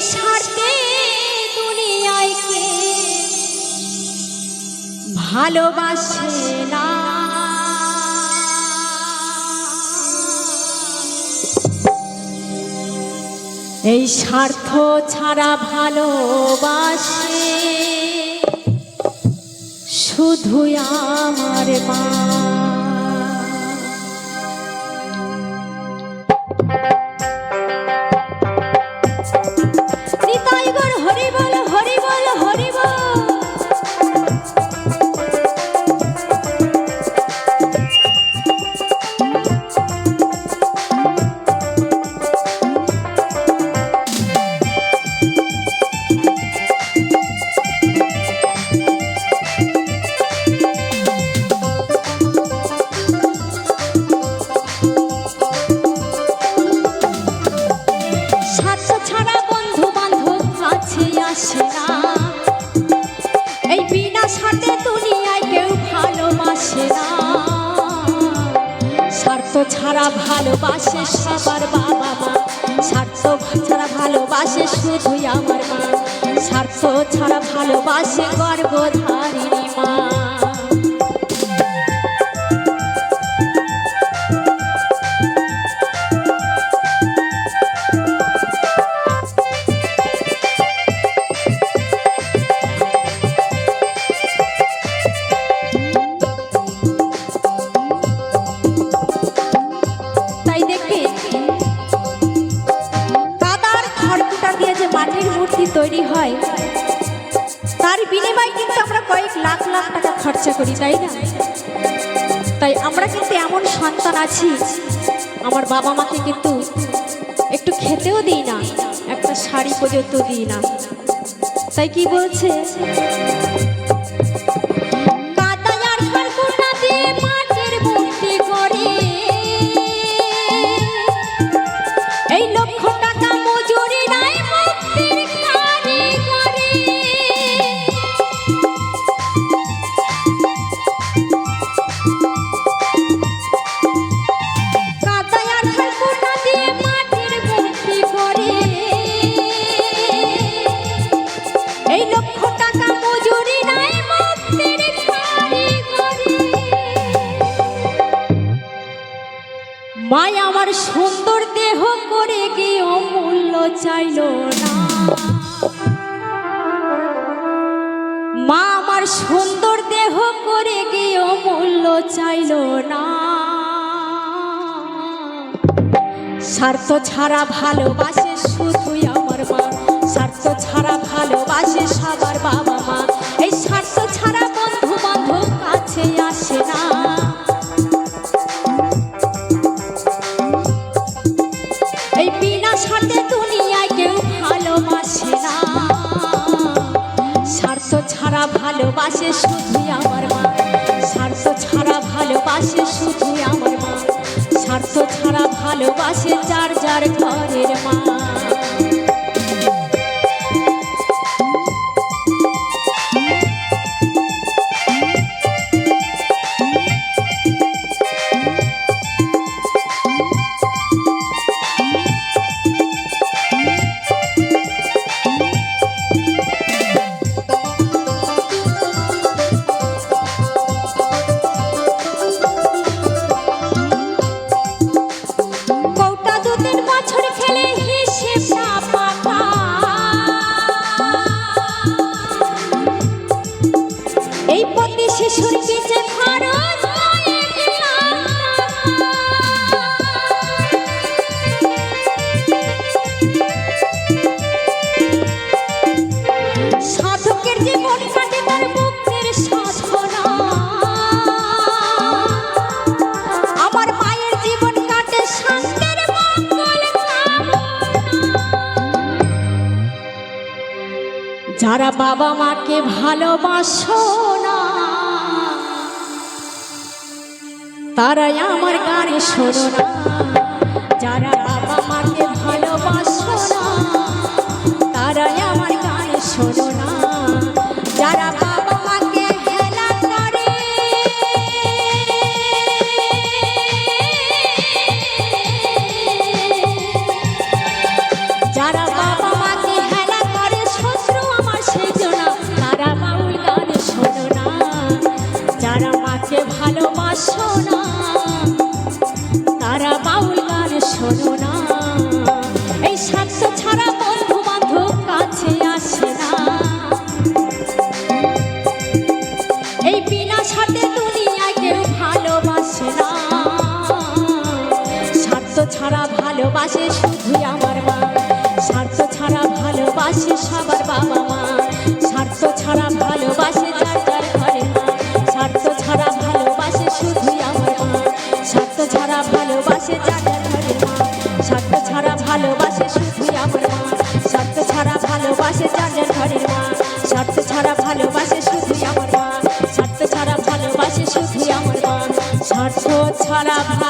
স্বার্থে দুনিয়ায় কে? ভালোবাসে না। এই স্বার্থ ছাড়া ভালোবাসে শুধু আমার মা। স্বার্থ ছাড়া ভালোবাসে সবার বাবা মা। স্বার্থ ছাড়া ভালোবাসে শুধুই আমার মা। স্বার্থ ছাড়া ভালোবাসে গর্ভধারিণী তৈরি হয়। তার বিনিময়ে কিন্তু আমরা কয়েক লাখ লাখ টাকা খরচা করি, তাই না? তাই আমরা কিন্তু এমন সন্তান আছি, আমার বাবা মাকে কিন্তু একটু খেতেও দিই না, একটা শাড়ি পর্যন্ত দিই না। তাই কি বলছে? মাই আমার সুন্দর দেহ করে গিয়ে অমূল্য চাইল না। মা আমার সুন্দর দেহ করে গিয়ে অমূল্য চাইল না। স্বার্থ ছাড়া ভালোবাসে শুধুই আমার মা। স্বার্থ ছাড়া ভালোবাসে সবার বাবা। ভালোবাসে শুধু আমার মা। স্বার্থ ছাড়া ভালোবাসে শুধু আমার মা। স্বার্থ ছাড়া ভালোবাসে যার যার ঘরের মা। যারা বাবা মাকে ভালোবাসো না। তারাই আমার গানে শোনো না। যারা বাবা মাকে ভালোবাসো না, তারাই আমার গানে শোনো না। এই ছাড়া এই বিনা ভালোবাসে না। স্বার্থ ছাড়া ভালোবাসে আমার মা। স্বার্থ ছাড়া ভালোবাসে সবার বাবা মা। স্বার্থ ছাড়া ভালোবাসে ছাড়া